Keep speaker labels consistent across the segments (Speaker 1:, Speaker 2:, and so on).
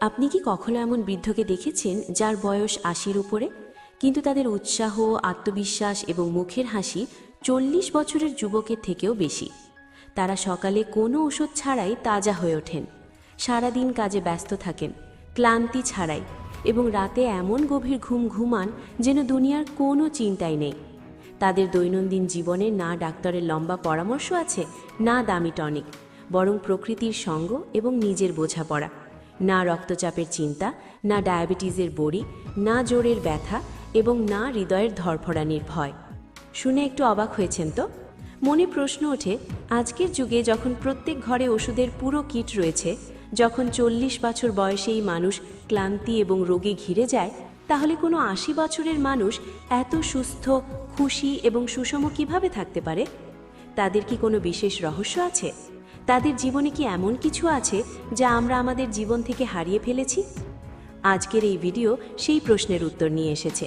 Speaker 1: আপনি কি কখনো এমন বৃদ্ধকে দেখেছেন যার বয়স আশির উপরে? কিন্তু তাদের উৎসাহ, আত্মবিশ্বাস এবং মুখের হাসি চল্লিশ বছরের যুবকের থেকেও বেশি। তারা সকালে কোনো ওষুধ ছাড়াই তাজা হয়ে ওঠেন। সারাদিন কাজে ব্যস্ত থাকেন, ক্লান্তি ছাড়াই এবং রাতে এমন গভীর ঘুম ঘুমান যেন দুনিয়ার কোনো চিন্তাই নেই। তাদের দৈনন্দিন জীবনে না ডাক্তারের লম্বা পরামর্শ আছে, না দামি টনিক, বরং প্রকৃতির সঙ্গ এবং নিজের বোঝাপড়া। না রক্তচাপের চিন্তা, না ডায়াবেটিসের বড়ি, না জোরের ব্যথা এবং না হৃদয়ের ধরফড়ানির ভয়। শুনে একটু অবাক হয়েছেন তো? মনে প্রশ্ন ওঠে, আজকের যুগে যখন প্রত্যেক ঘরে ওষুধের পুরো কিট রয়েছে, যখন চল্লিশ বছর বয়সেই মানুষ ক্লান্তি এবং রোগে ঘিরে যায়, তাহলে কোনো আশি বছরের মানুষ এত সুস্থ, খুশি এবং সুষম কীভাবে থাকতে পারে? তাদের কি কোনো বিশেষ রহস্য আছে? তাদের জীবনে কি এমন কিছু আছে যা আমরা আমাদের জীবন থেকে হারিয়ে ফেলেছি? আজকের এই ভিডিও সেই প্রশ্নের উত্তর নিয়ে এসেছে।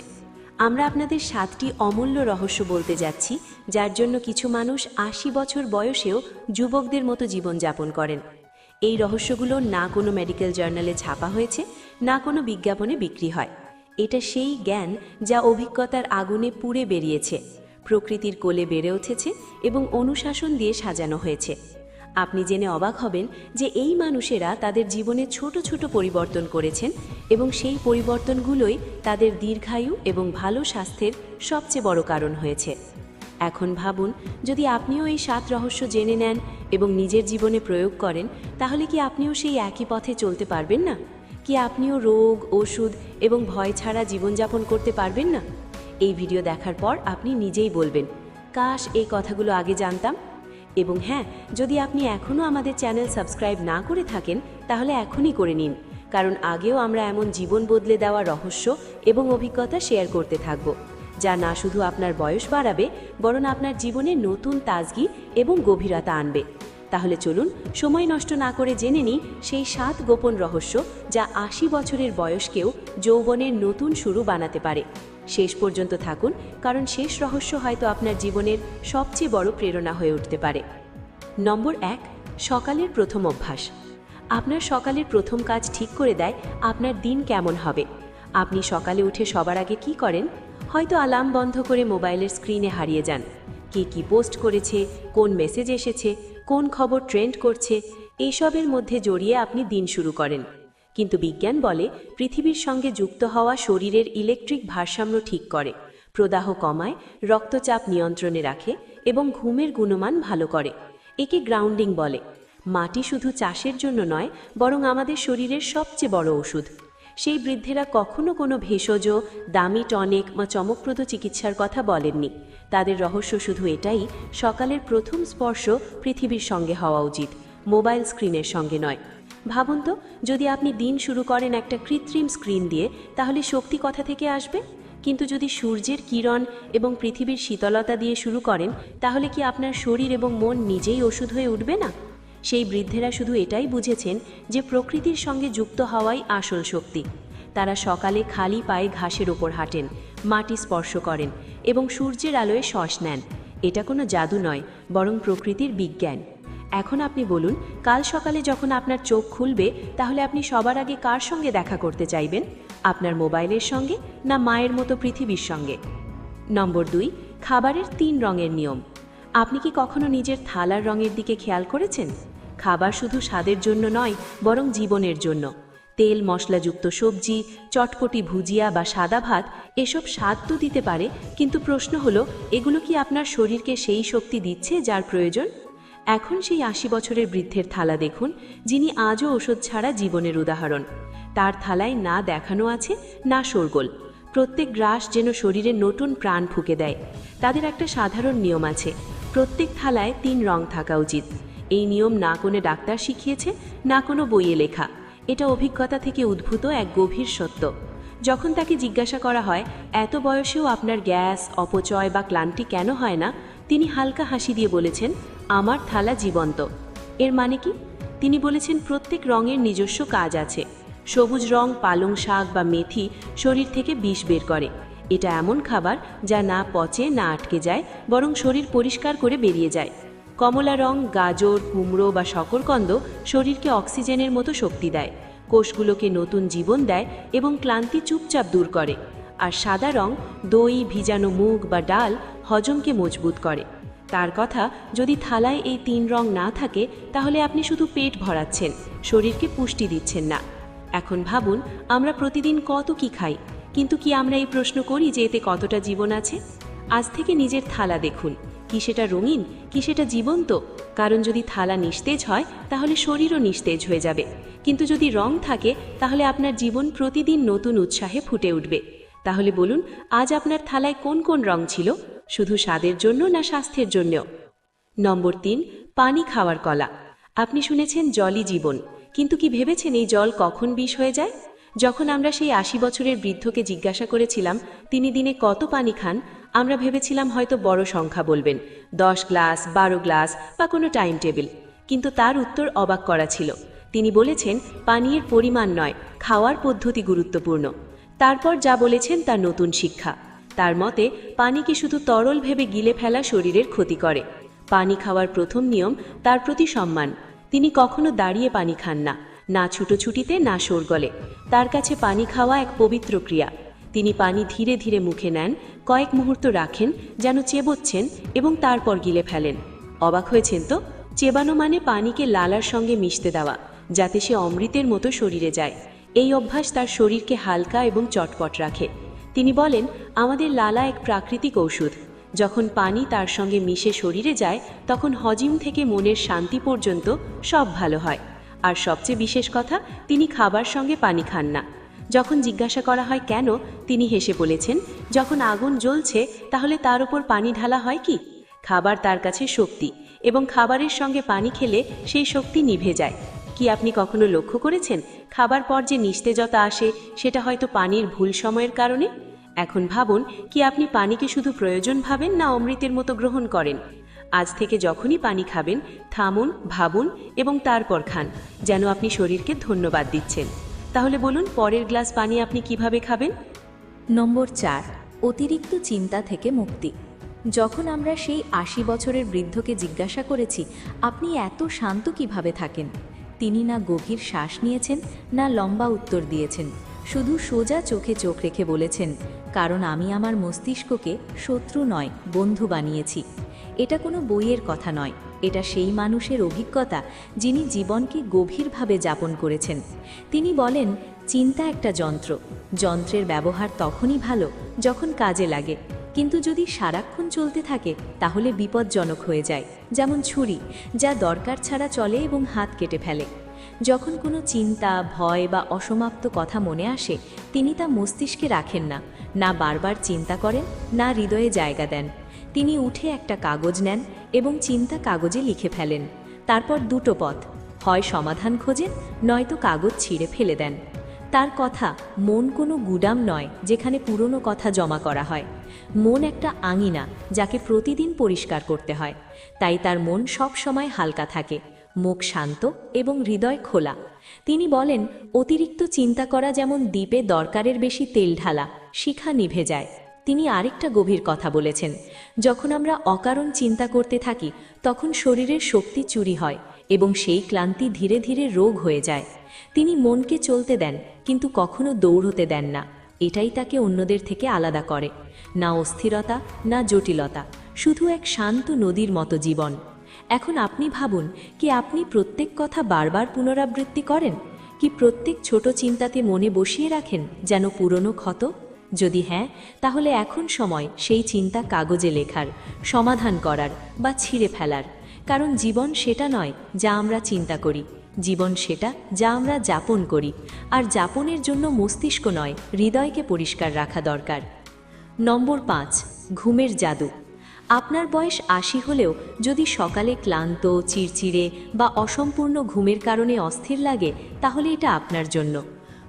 Speaker 1: আমরা আপনাদের সাতটি অমূল্য রহস্য বলতে যাচ্ছি, যার জন্য কিছু মানুষ আশি বছর বয়সেও যুবকদের মতো জীবনযাপন করেন। এই রহস্যগুলো না কোনো মেডিকেল জার্নালে ছাপা হয়েছে, না কোনো বিজ্ঞাপনে বিক্রি হয়। এটা সেই জ্ঞান যা অভিজ্ঞতার আগুনে পুড়ে বেরিয়েছে, প্রকৃতির কোলে বেড়ে উঠেছে এবং অনুশাসন দিয়ে সাজানো হয়েছে। আপনি জেনে অবাক হবেন যে এই মানুষেরা তাদের জীবনে ছোট ছোট পরিবর্তন করেছেন এবং সেই পরিবর্তনগুলোই তাদের দীর্ঘায়ু এবং ভালো স্বাস্থ্যের সবচেয়ে বড় কারণ হয়েছে। এখন ভাবুন, যদি আপনিও এই সাত রহস্য জেনে নেন এবং নিজের জীবনে প্রয়োগ করেন, তাহলে কি আপনিও সেই একই পথে চলতে পারবেন না? কি আপনিও রোগ, ওষুধ এবং ভয় ছাড়া জীবনযাপন করতে পারবেন না? এই ভিডিও দেখার পর আপনি নিজেই বলবেন, কাশ, এই কথাগুলো আগে জানতাম। এবং হ্যাঁ যদি আপনি এখনও আমাদের চ্যানেল সাবস্ক্রাইব না করে থাকেন, তাহলে এখনই করে নিন। কারণ আগেও আমরা এমন জীবন বদলে দেওয়া রহস্য এবং অভিজ্ঞতা শেয়ার করতে থাকব, যা না শুধু আপনার বয়স বাড়াবে, বরং আপনার জীবনে নতুন তাজগি এবং গভীরতা আনবে। তাহলে চলুন, সময় নষ্ট না করে জেনে নিই সেই সাত গোপন রহস্য যা আশি বছরের বয়সকেও যৌবনের নতুন শুরু বানাতে পারে। শেষ পর্যন্ত থাকুন, কারণ শেষ রহস্য হয়তো আপনার জীবনের সবচেয়ে বড় প্রেরণা হয়ে উঠতে পারে। নম্বর এক, সকালের প্রথম অভ্যাস। আপনার সকালের প্রথম কাজ ঠিক করে দেয় আপনার দিন কেমন হবে। আপনি সকালে উঠে সবার আগে কি করেন? হয়তো অ্যালার্ম বন্ধ করে মোবাইলের স্ক্রিনে হারিয়ে যান। কে কি পোস্ট করেছে? কোন মেসেজ এসেছে? কোন খবর ট্রেন্ড করছে? এইসবের মধ্যে জড়িয়ে আপনি দিন শুরু করেন। কিন্তু বিজ্ঞান বলে পৃথিবীর সঙ্গে যুক্ত হওয়া শরীরের ইলেকট্রিক ভারসাম্য ঠিক করে, প্রদাহ কমায়, রক্তচাপ নিয়ন্ত্রণে রাখে এবং ঘুমের গুণমান ভালো করে। একে গ্রাউন্ডিং বলে। মাটি শুধু চাষের জন্য নয়, বরং আমাদের শরীরের সবচেয়ে বড় ওষুধ। সেই বৃদ্ধেরা কখনো কোনো ভেষজ, দামি টনিক বা চমকপ্রদ চিকিৎসার কথা বলেননি। তাদের রহস্য শুধু এটাই, সকালের প্রথম স্পর্শ পৃথিবীর সঙ্গে হওয়া উচিত, মোবাইল স্ক্রিনের সঙ্গে নয়। ভাবুন তো, যদি আপনি দিন শুরু করেন একটা কৃত্রিম স্ক্রিন দিয়ে, তাহলে শক্তি কথা থেকে আসবে? কিন্তু যদি সূর্যের কিরণ এবং পৃথিবীর শীতলতা দিয়ে শুরু করেন, তাহলে কি আপনার শরীর এবং মন নিজেই ওষুধ হয়ে উঠবে না? সেই বৃদ্ধেরা শুধু এটাই বুঝেছেন যে প্রকৃতির সঙ্গে যুক্ত হওয়াই আসল শক্তি। তারা সকালে খালি পায়ে ঘাসের ওপর হাঁটেন, মাটি স্পর্শ করেন এবং সূর্যের আলোয় শ্বাস নেন। এটা কোনো জাদু নয়, বরং প্রকৃতির বিজ্ঞান। এখন আপনি বলুন, কাল সকালে যখন আপনার চোখ খুলবে, তাহলে আপনি সবার আগে কার সঙ্গে দেখা করতে চাইবেন? আপনার মোবাইলের সঙ্গে না মায়ের মতো পৃথিবীর সঙ্গে? নম্বর দুই, খাবারের তিন রঙের নিয়ম। আপনি কি কখনো নিজের থালার রঙের দিকে খেয়াল করেছেন? খাবার শুধু স্বাদের জন্য নয়, বরং জীবনের জন্য। তেল, মশলাযুক্ত সবজি, চটপটি ভুজিয়া বা সাদা ভাত, এসব স্বাদ তো দিতে পারে, কিন্তু প্রশ্ন হলো, এগুলো কি আপনার শরীরকে সেই শক্তি দিচ্ছে যার প্রয়োজন? এখন সেই আশি বছরের বৃদ্ধের থালা দেখুন, যিনি আজও ওষুধ ছাড়া জীবনের উদাহরণ। তার থালায় না দেখানো আছে, না শোরগোল। প্রত্যেক গ্রাস যেন শরীরে নতুন প্রাণ ফুঁকে দেয়। তাদের একটা সাধারণ নিয়ম আছে, প্রত্যেক থালায় তিন রং থাকা উচিত। এই নিয়ম না কোনো ডাক্তার শিখিয়েছে, না কোনো বইয়ে লেখা। এটা অভিজ্ঞতা থেকে উদ্ভূত এক গভীর সত্য। যখন তাকে জিজ্ঞাসা করা হয়, এত বয়সেও আপনার গ্যাস, অপচয় বা ক্লান্তি কেন হয় না? তিনি হালকা হাসি দিয়ে বলেছেন আমার থালা জীবন্ত। এর মানে কি? তিনি বলেছেন, প্রত্যেক রঙের নিজস্ব কাজ আছে। সবুজ রং, পালং শাক বা মেথি শরীর থেকে বিষ বের করে। এটা এমন খাবার যা না পচে, না আটকে যায়, বরং শরীর পরিষ্কার করে বেরিয়ে যায়। কমলা রং, গাজর, কুমড়ো বা শকরকন্দ শরীরকে অক্সিজেনের মতো শক্তি দেয়। কোষগুলোকে নতুন জীবন দেয় এবং ক্লান্তি চুপচাপ দূর করে। আর সাদা রং দই, ভিজানো মুগ বা ডাল হজমকে মজবুত করে। তার কথা যদি থালায় এই তিন রং না থাকে, তাহলে আপনি শুধু পেট ভরাচ্ছেন, শরীরকে পুষ্টি দিচ্ছেন না। এখন ভাবুন, আমরা প্রতিদিন কত কি খাই, কিন্তু কি আমরা এই প্রশ্ন করি যে এতে কতটা জীবন আছে? আজ থেকে নিজের থালা দেখুন, কি সেটা রঙিন, কি সেটা জীবন্ত? কারণ যদি থালা নিস্তেজ হয়, তাহলে শরীরও নিস্তেজ হয়ে যাবে। কিন্তু যদি রং থাকে, তাহলে আপনার জীবন প্রতিদিন নতুন উৎসাহে ফুটে উঠবে। তাহলে বলুন, আজ আপনার থালায় কোন কোন রং ছিল? শুধু স্বাদের জন্য না স্বাস্থ্যের জন্যও? নম্বর তিন, পানি খাওয়ার কলা। আপনি শুনেছেন জলই জীবন। কিন্তু কি ভেবেছেন এই জল কখন বিষ হয়ে যায়? যখন আমরা সেই আশি বছরের বৃদ্ধকে জিজ্ঞাসা করেছিলাম, তিনি দিনে কত পানি খান, আমরা ভেবেছিলাম হয়তো বড় সংখ্যা বলবেন, দশ গ্লাস, বারো গ্লাস বা কোনো টাইম টেবিল। কিন্তু তার উত্তর অবাক করা ছিল। তিনি বলেছেন, পানীয়ের পরিমাণ নয়, খাওয়ার পদ্ধতি গুরুত্বপূর্ণ। তারপর যা বলেছেন তা নতুন শিক্ষা। তার মতে, পানিকে শুধু তরল ভেবে গিলে ফেলা শরীরের ক্ষতি করে। পানি খাওয়ার প্রথম নিয়ম তার প্রতি সম্মান। তিনি কখনো দাঁড়িয়ে পানি খান না না ছুটোছুটিতে, না শোরগলে। তার কাছে পানি খাওয়া এক পবিত্র ক্রিয়া। তিনি পানি ধীরে ধীরে মুখে নেন, কয়েক মুহূর্ত রাখেন, যেন চেবোচ্ছেন এবং তারপর গিলে ফেলেন। অবাক হয়েছেন তো? চেবানো মানে পানিকে লালার সঙ্গে মিশতে দেওয়া, যাতে সে অমৃতের মতো শরীরে যায়। এই অভ্যাস তার শরীরকে হালকা এবং চটপট রাখে। তিনি বলেন, আমাদের লালা এক প্রাকৃতিক ঔষধ। যখন পানি তার সঙ্গে মিশে শরীরে যায়, তখন হজিম থেকে মনের শান্তি পর্যন্ত সব ভালো হয়। আর সবচেয়ে বিশেষ কথা, তিনি খাবার সঙ্গে পানি খান না। যখন জিজ্ঞাসা করা হয়, কেন? তিনি হেসে বলেছেন, যখন আগুন জ্বলছে, তাহলে তার উপর পানি ঢালা হয় কি? খাবার তার কাছে শক্তি, এবং খাবারের সঙ্গে পানি খেলে সেই শক্তি নিভে যায়। কি আপনি কখনো লক্ষ্য করেছেন খাবার পর যে নিস্তেজতা আসে, সেটা হয়তো পানির ভুল সময়ের কারণে? এখন ভাবুন, কি আপনি পানিকে শুধু প্রয়োজন ভাবেন না অমৃতের মতো গ্রহণ করেন? আজ থেকে যখনই পানি খাবেন, থামুন, ভাবুন এবং তারপর খান, যেন আপনি শরীরকে ধন্যবাদ দিচ্ছেন। তাহলে বলুন, পরের গ্লাস পানি আপনি কীভাবে খাবেন?
Speaker 2: নম্বর চার, অতিরিক্ত চিন্তা থেকে মুক্তি। যখন আমরা সেই আশি বছরের বৃদ্ধকে জিজ্ঞাসা করেছি, আপনি এত শান্ত কীভাবে থাকেন? তিনি না গভীর শ্বাস নিয়েছেন, না লম্বা উত্তর দিয়েছেন। শুধু সোজা চোখে চোখ রেখে বলেছেন, কারণ আমি আমার মস্তিষ্ককে শত্রু নয়, বন্ধু বানিয়েছি। এটা কোনো বইয়ের কথা নয়। এটা সেই মানুষের অভিজ্ঞতা যিনি জীবনকে গভীরভাবে যাপন করেছেন। তিনি বলেন, চিন্তা একটা যন্ত্র। যন্ত্রের ব্যবহার তখনই ভালো যখন কাজে লাগে। কিন্তু যদি সারাক্ষণ চলতে থাকে, তাহলে বিপজ্জনক হয়ে যায়। যেমন ছুরি, যা দরকার ছাড়া চলে এবং হাত কেটে ফেলে। যখন কোনো চিন্তা, ভয় বা অসমাপ্ত কথা মনে আসে, তিনি তা মস্তিষ্কে রাখেন না। না বারবার চিন্তা করেন, না হৃদয়ে জায়গা দেন। তিনি উঠে একটা কাগজ নেন এবং চিন্তা কাগজে লিখে ফেলেন। তারপর দুটো পথ, হয় সমাধান খোঁজেন, নয়তো কাগজ ছিঁড়ে ফেলে দেন। তার কথা মন কোনো গুদাম নয়, যেখানে পুরনো কথা জমা করা হয়। মন একটা আঙিনা, যাকে প্রতিদিন পরিষ্কার করতে হয়। তাই তার মন সব সময় হালকা থাকে, মুখ শান্ত এবং হৃদয় খোলা। তিনি বলেন, অতিরিক্ত চিন্তা করা যেমন দ্বীপে দরকারের বেশি তেল ঢালা, শিখা নিভে যায়। তিনি আরেকটা গভীর কথা বলেছেন, যখন আমরা অকারণ চিন্তা করতে থাকি, তখন শরীরের শক্তি চুরি হয় এবং সেই ক্লান্তি ধীরে ধীরে রোগ হয়ে যায়। তিনি মনকে চলতে দেন, কিন্তু কখনো দৌড়তে দেন না। এটাই তাকে অন্যদের থেকে আলাদা করে। না অস্থিরতা, না জটিলতা, শুধু এক শান্ত নদীর মতো জীবন। এখন আপনি ভাবুন, কি আপনি প্রত্যেক কথা বারবার পুনরাবৃত্তি করেন? কি প্রত্যেক ছোট চিন্তাতে মনে বসিয়ে রাখেন যেন পুরনো ক্ষত? যদি হ্যাঁ তাহলে এখন সময় সেই চিন্তা কাগজে লেখার, সমাধান করার বা ছিঁড়ে ফেলার। কারণ জীবন সেটা নয় যা আমরা চিন্তা করি। জীবন সেটা যা আমরা যাপন করি। আর যাপনের জন্য মস্তিষ্ক নয়, হৃদয়কে পরিষ্কার রাখা দরকার। নম্বর পাঁচ, ঘুমের জাদু। আপনার বয়স আশি হলেও যদি সকালে ক্লান্ত, চিরচিরে বা অসম্পূর্ণ ঘুমের কারণে অস্থির লাগে, তাহলে এটা আপনার জন্য।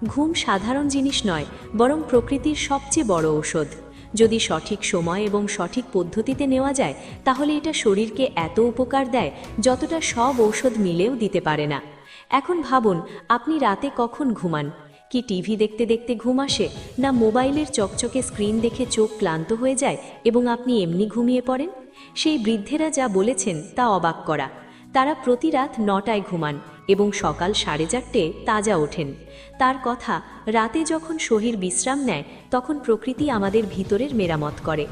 Speaker 2: ঘুম সাধারণ জিনিস নয়, বরং প্রকৃতির সবচেয়ে বড় ঔষধ। যদি সঠিক সময় এবং সঠিক পদ্ধতিতে নেওয়া যায়, তাহলে এটা শরীরকে এত উপকার দেয়, যতটা সব ঔষধ মিলেও দিতে পারে না। এখন ভাবুন, আপনি রাতে কখন ঘুমান? কি টিভি দেখতে দেখতে ঘুম আসে, না মোবাইলের চকচকে স্ক্রিন দেখে চোখ ক্লান্ত হয়ে যায় এবং আপনি এমনি ঘুমিয়ে পড়েন? সেই বৃদ্ধেরা যা বলেছেন তা অবাক করা। তারা প্রতি রাত নটায় ঘুমান। এবং সকাল সাড়ে চারটে তাজা ওঠেন। তার কথা, রাতে যখন শরীর বিশ্রাম নেয়, তখন প্রকৃতি আমাদের ভিতরের মেরামত করে।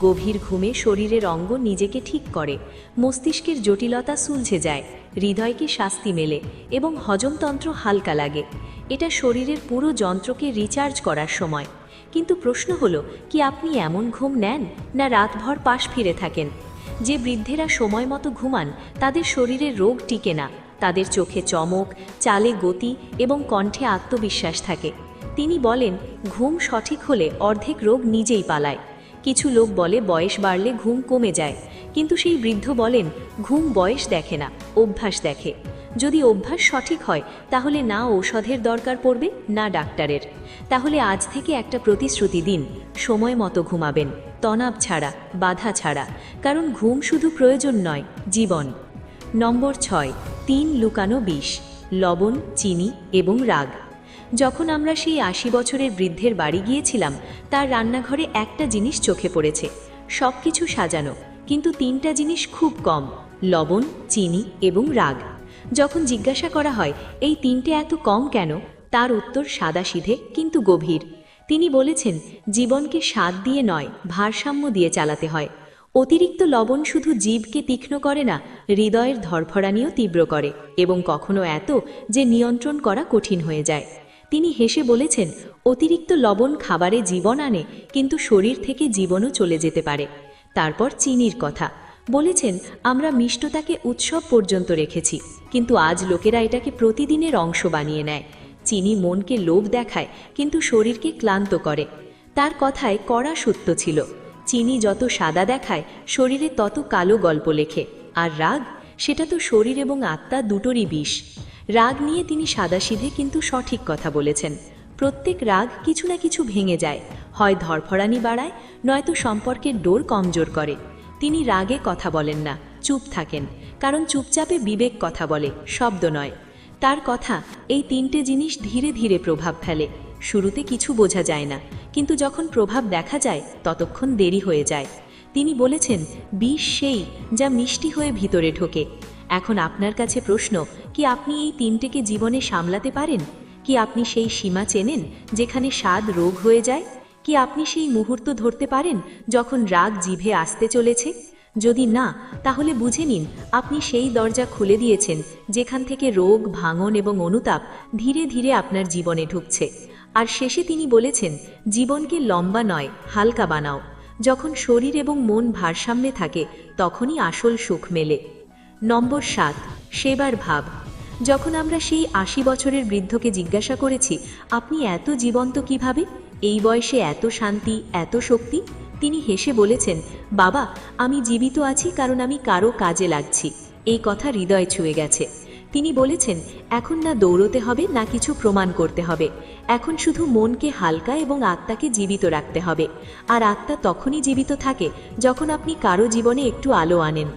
Speaker 2: গভীর ঘুমে শরীরের অঙ্গ নিজেকে ঠিক করে। মস্তিষ্কের জটিলতা সুলঝে যায়, হৃদয়কে শাস্তি মেলে এবং হজমতন্ত্র হালকা লাগে। এটা শরীরের পুরো যন্ত্রকে রিচার্জ করার সময়। কিন্তু প্রশ্ন হলো, কি আপনি এমন ঘুম নেন, না রাতভর পাশ ফিরে থাকেন? যে বৃদ্ধেরা সময় মতো ঘুমান, তাদের শরীরে রোগ টিকে না। তাদের চোখে চমক, চালে গতি এবং কণ্ঠে আত্মবিশ্বাস থাকে। তিনি বলেন, ঘুম সঠিক হলে অর্ধেক রোগ নিজেই পালায়। কিছু লোক বলে বয়স বাড়লে ঘুম কমে যায়। কিন্তু সেই বৃদ্ধ বলেন, ঘুম বয়স দেখে না, অভ্যাস দেখে। যদি অভ্যাস সঠিক হয়, তাহলে না ঔষধের দরকার পড়বে, না ডাক্তারের। তাহলে আজ থেকে একটা প্রতিশ্রুতি দিন, সময় মতো ঘুমাবেন। তনাব ছাড়া, বাধা ছাড়া। কারণ ঘুম শুধু প্রয়োজন নয়, জীবন। নম্বর ছয়, তিন লুকানো বিষ, লবণ, চিনি এবং রাগ। যখন আমরা সেই আশি বছরের বৃদ্ধের বাড়ি গিয়েছিলাম, তার রান্নাঘরে একটা জিনিস চোখে পড়েছে। সব কিছু সাজানো, কিন্তু তিনটা জিনিস খুব কম, লবণ, চিনি এবং রাগ। যখন জিজ্ঞাসা করা হয়, এই তিনটে এত কম কেন? তার উত্তর সাদাসিধে, কিন্তু গভীর। তিনি বলেছেন, জীবনকে স্বাদ দিয়ে নয়, ভারসাম্য দিয়ে চালাতে হয়। অতিরিক্ত লবণ শুধু জীবকে তীক্ষ্ণ করে না, হৃদয়ের ধরফরানিও তীব্র করে এবং কখনো এত যে নিয়ন্ত্রণ করা কঠিন হয়ে যায়। তিনি হেসে বলেছেন, অতিরিক্ত লবণ খাবারে জীবন আনে, কিন্তু শরীর থেকে জীবনও চলে যেতে পারে। তারপর চিনির কথা। বলেছেন, আমরা মিষ্টতাকে উৎসব পর্যন্ত রেখেছি, কিন্তু আজ লোকেরা এটাকে প্রতিদিনের অংশ বানিয়ে নেয়। চিনি মনকে লোভ দেখায়, কিন্তু শরীরকে ক্লান্ত করে। তার কথায় কড়া সত্য ছিল। চিনি যত সাদা দেখায়, শরীরে তত কালো গল্প লেখে। আর রাগ? সেটা তো শরীর এবং আত্মা দুটোরই বিষ। রাগ নিয়ে তিনি সাদাসিধে কিন্তু সঠিক কথা বলেছেন। প্রত্যেক রাগ কিছু না কিছু ভেঙে যায়। হয় ধরফরানি বাড়ায়, নয়তো সম্পর্কের ডোর কমজোর করে। তিনি রাগে কথা বলেন না, চুপ থাকেন। কারণ চুপচাপে বিবেক কথা বলে, শব্দ নয়। তার কথা, এই তিনটে জিনিস ধীরে ধীরে প্রভাব ফেলে। শুরুতে কিছু বোঝা যায় না, কিন্তু যখন প্রভাব দেখা যায়, ততক্ষণ দেরি হয়ে যায়। তিনি বলেছেন, বিষ সেই যা মিষ্টি হয়ে ভিতরে ঢোকে। এখন আপনার কাছে প্রশ্ন, কি আপনি এই তিনটেকে জীবনে সামলাতে পারেন? কি আপনি সেই সীমা চেনেন যেখানে স্বাদ রোগ হয়ে যায়? কি আপনি সেই মুহূর্ত ধরতে পারেন যখন রাগ জিভে আসতে চলেছে? যদি না, তাহলে বুঝে নিন, আপনি সেই দরজা খুলে দিয়েছেন যেখান থেকে রোগ, ভাঙন এবং অনুতাপ ধীরে ধীরে আপনার জীবনে ঢুকছে। আর শেষে তিনি বলেছেন, জীবনকে লম্বা নয়, হালকা বানাও। যখন শরীর এবং মন ভারসাম্যে থাকে, তখনই আসল সুখ মেলে। নম্বর সাত, সেবার ভাব। যখন আমরা সেই আশি বছরের বৃদ্ধকে জিজ্ঞাসা করেছি, আপনি এত জীবন্ত কীভাবে? এই বয়সে এত শান্তি, এত শক্তি? তিনি হেসে বলেছেন, বাবা, আমি জীবিত আছি কারণ আমি কারও কাজে লাগছি। এই কথা হৃদয় ছুঁয়ে গেছে। তিনি বলেছেন, এখন না দৌড়তে হবে, না কিছু প্রমাণ করতে হবে। এখন শুধু মনকে হালকা এবং আত্মাকে জীবিত রাখতে হবে। আর আত্মা তখনই জীবিত থাকে যখন আপনি কারও জীবনে একটু আলো আনেন।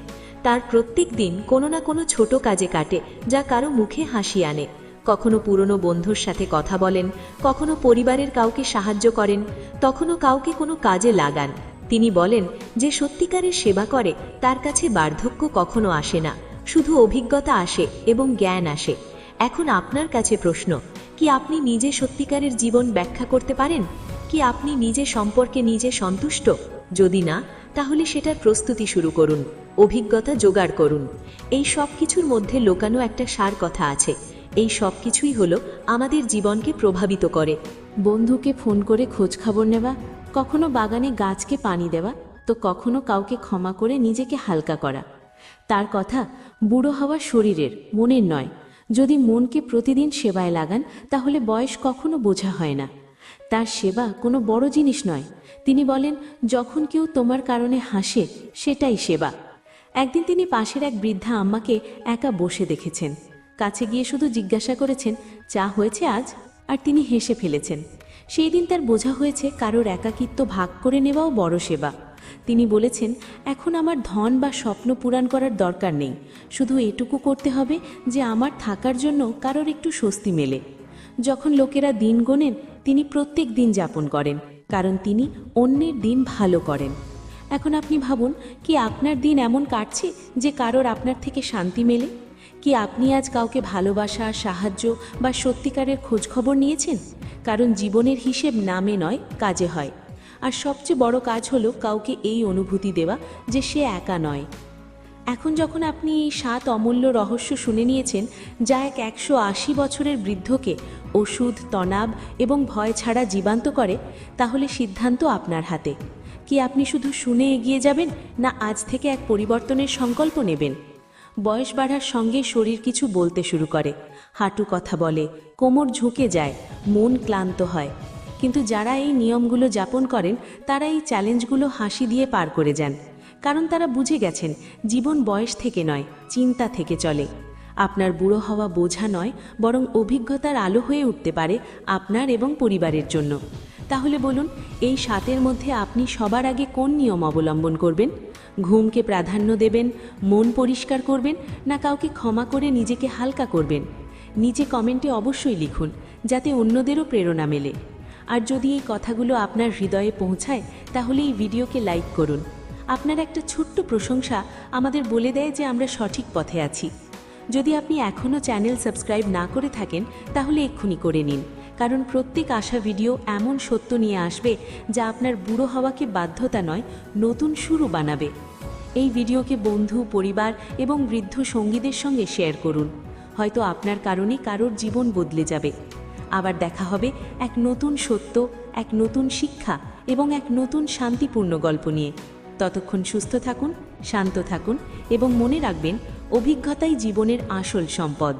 Speaker 2: তার প্রত্যেক দিন কোনো না কোনো ছোট কাজে কাটে যা কারও মুখে হাসি আনে। কখনো পুরনো বন্ধুর সাথে কথা বলেন, কখনো পরিবারের কাউকে সাহায্য করেন, তখনও কাউকে কোনো কাজে লাগান। তিনি বলেন, যে সত্যিকারের সেবা করে, তার কাছে বার্ধক্য কখনো আসে না। শুধু অভিজ্ঞতা আসে এবং জ্ঞান আসে। এখন আপনার কাছে প্রশ্ন, কি আপনি নিজে সত্যিকারের জীবন ব্যাখ্যা করতে পারেন? কি আপনি নিজে সম্পর্কে নিজে সন্তুষ্ট? যদি না, তাহলে সেটার প্রস্তুতি শুরু করুন, অভিজ্ঞতা জোগাড় করুন। এই সব কিছুর মধ্যে লোকানো একটা সার কথা আছে। এই সব কিছুই হলো আমাদের জীবনকে প্রভাবিত করে।
Speaker 1: বন্ধুকে ফোন করে খোঁজ খবর নেওয়া, কখনো বাগানে গাছকে পানি দেওয়া, তো কখনো কাউকে ক্ষমা করে নিজেকে হালকা করা। তার কথা বুড়ো হওয়া শরীরের, মনের নয়। যদি মনকে প্রতিদিন সেবায় লাগান, তাহলে বয়স কখনো বোঝা হয় না। তার সেবা কোনো বড় জিনিস নয়। তিনি বলেন, যখন কেউ তোমার কারণে হাসে, সেটাই সেবা। একদিন তিনি পাশের এক বৃদ্ধা আম্মাকে একা বসে দেখেছেন। কাছে গিয়ে শুধু জিজ্ঞাসা করেছেন, চা হয়েছে আজ? আর তিনি হেসে ফেলেছেন। সেই দিন তার বোঝা হয়েছে কারোর একাকিত্ব ভাগ করে নেওয়াও বড় সেবা। তিনি বলেছেন, এখন আমার ধন বা স্বপ্ন পূরণ করার দরকার নেই। শুধু এটুকু করতে হবে যে আমার থাকার জন্য কারোর একটু স্বস্তি মেলে। যখন লোকেরা দিন গোনেন, তিনি প্রত্যেক দিন যাপন করেন, কারণ তিনি অন্যের দিন ভালো করেন। এখন আপনি ভাবুন, কি আপনার দিন এমন কাটছে যে কারোর আপনার থেকে শান্তি মেলে? কি আপনি আজ কাউকে ভালোবাসা, সাহায্য বা সত্যিকারের খোঁজখবর নিয়েছেন? কারণ জীবনের হিসেব নামে নয়, কাজে হয়। আর সবচেয়ে বড় কাজ হলো কাউকে এই অনুভূতি দেওয়া যে সে একা নয়। এখন যখন আপনি এই সাত অমূল্য রহস্য শুনে নিয়েছেন, যা এক একশো আশি বছরের বৃদ্ধকে ওষুধ, তনাব এবং ভয় ছাড়া জীবান্ত করে, তাহলে সিদ্ধান্ত আপনার হাতে। কি আপনি শুধু শুনে এগিয়ে যাবেন, না আজ থেকে এক পরিবর্তনের সংকল্প নেবেন? বয়স বাড়ার সঙ্গে শরীর কিছু বলতে শুরু করে। হাঁটু কথা বলে, কোমর ঝুঁকে যায়, মন ক্লান্ত হয়। কিন্তু যারা এই নিয়মগুলো যাপন করেন, তারা এই চ্যালেঞ্জগুলো হাসি দিয়ে পার করে যান। কারণ তারা বুঝে গেছেন, জীবন বয়স থেকে নয়, চিন্তা থেকে চলে। আপনার বুড়ো হওয়া বোঝা নয়, বরং অভিজ্ঞতার আলো হয়ে উঠতে পারে আপনার এবং পরিবারের জন্য। তাহলে বলুন, এই সাতের মধ্যে আপনি সবার আগে কোন নিয়ম অবলম্বন করবেন? ঘুমকে প্রাধান্য দেবেন, মন পরিষ্কার করবেন, না কাউকে ক্ষমা করে নিজেকে হালকা করবেন। নিচে কমেন্টে অবশ্যই লিখুন, যাতে অন্যদেরও প্রেরণা মেলে। আর যদি এই কথাগুলো আপনার হৃদয়ে পৌঁছায়, তাহলে এই ভিডিওকে লাইক করুন। আপনার একটা ছোট্ট প্রশংসা আমাদের বলে দেয় যে আমরা সঠিক পথে আছি। যদি আপনি এখনও চ্যানেল সাবস্ক্রাইব না করে থাকেন, তাহলে এক্ষুনি করে নিন। কারণ প্রত্যেক আশা ভিডিও এমন সত্য নিয়ে আসবে যা আপনার বুড়ো হওয়াকে বাধ্যতা নয়, নতুন শুরু বানাবে। এই ভিডিওকে বন্ধু, পরিবার এবং বৃদ্ধ সঙ্গীদের সঙ্গে শেয়ার করুন। হয়তো আপনার কারণে কারোর জীবন বদলে যাবে। আবার দেখা হবে এক নতুন সত্য, এক নতুন শিক্ষা এবং এক নতুন শান্তিপূর্ণ গল্প নিয়ে। ততক্ষণ সুস্থ থাকুন, শান্ত থাকুন এবং মনে রাখবেন, অভিজ্ঞতাই জীবনের আসল সম্পদ।